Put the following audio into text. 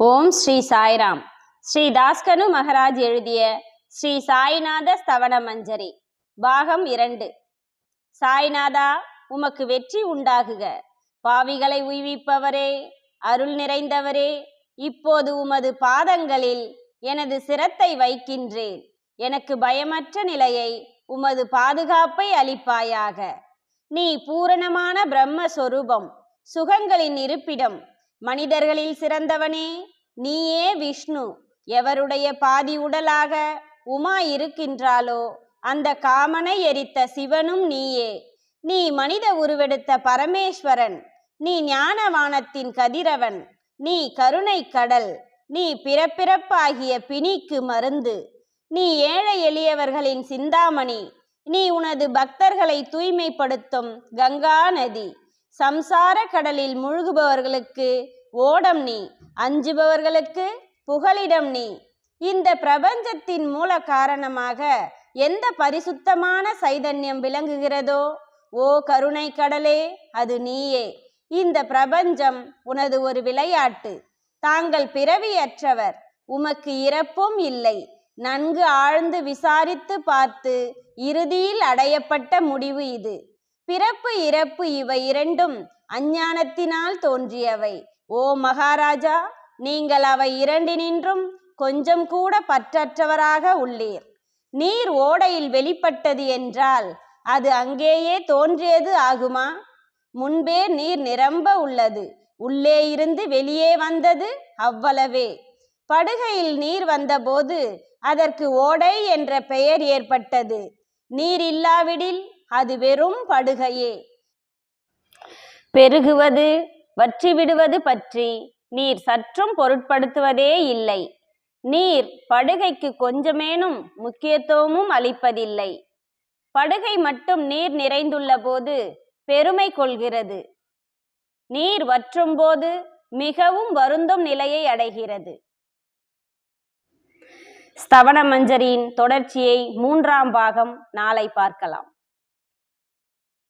ஓம் ஸ்ரீ சாய்ராம். ஸ்ரீ தாஸ்கனு மகராஜ் எழுதிய ஸ்ரீ சாய்நாத ஸ்தவன மஞ்சரி பாகம் இரண்டு. சாய்நாதா உமக்கு வெற்றி உண்டாகுக. பாவிகளை உய்விப்பவரே அருள் நிறைந்தவரே இப்போது உமது பாதங்களில் எனது சிரத்தை வைக்கின்றேன். எனக்கு பயமற்ற நிலையை உமது பாதுகாப்பை அளிப்பாயாக. நீ பூரணமான பிரம்மஸ்வரூபம் சுகங்களின் இருப்பிடம் மனிதர்களில் சிறந்தவனே நீயே விஷ்ணு. எவருடைய பாதி உடலாக உமா இருக்கின்றாளோ அந்த காமனை எரித்த சிவனும் நீயே. நீ மனித உருவெடுத்த பரமேஸ்வரன். நீ ஞானவானத்தின் கதிரவன். நீ கருணை கடல். நீ பிறப்பிறப்பாகிய பிணிக்கு மருந்து. நீ ஏழை எளியவர்களின் சிந்தாமணி. நீ உனது பக்தர்களை தூய்மைப்படுத்தும் கங்கா நதி. சம்சார கடலில் முழுகுபவர்களுக்கு ஓடம் நீ அஞ்சுபவர்களுக்கு புகலிடம் நீ. இந்த பிரபஞ்சத்தின் மூல காரணமாக எந்த பரிசுத்தமான சைதன்யம் விளங்குகிறதோ ஓ கருணை கடலே அது நீயே. இந்த பிரபஞ்சம் உனது ஒரு விளையாட்டு. தாங்கள் பிறவியற்றவர் உமக்கு இறப்பும் இல்லை. நன்கு ஆழ்ந்து விசாரித்து பார்த்து இறுதியில் அடையப்பட்ட முடிவு இது. பிறப்பு இறப்பு இவை இரண்டும் அஞ்ஞானத்தினால் தோன்றியவை. ஓ மகாராஜா நீங்கள் அவை இரண்டினின்றும் கொஞ்சம் கூட பற்றற்றவராக உள்ளீர். நீர் ஓடையில் வெளிப்பட்டது என்றால் அது அங்கேயே தோன்றியது ஆகுமா? முன்பே நீர் நிரம்ப உள்ளது உள்ளே இருந்து வெளியே வந்தது அவ்வளவே. படுகையில் நீர் வந்தபோது அதற்கு ஓடை என்ற பெயர் ஏற்பட்டது. நீர் இல்லாவிடில் அது வெறும் படுகையே. பெருகுவது வற்றி விடுவது பற்றி நீர் சற்றும் பொருட்படுத்துவதே இல்லை. நீர் படுகைக்கு கொஞ்சமேனும் முக்கியத்துவமும் அளிப்பதில்லை. படுகை மட்டும் நீர் நிறைந்துள்ள போது பெருமை கொள்கிறது. நீர் வற்றும் போது மிகவும் வருந்தும் நிலையை அடைகிறது. ஸ்தவன மஞ்சரியின் தொடர்ச்சியை மூன்றாம் பாகம் நாளை பார்க்கலாம்.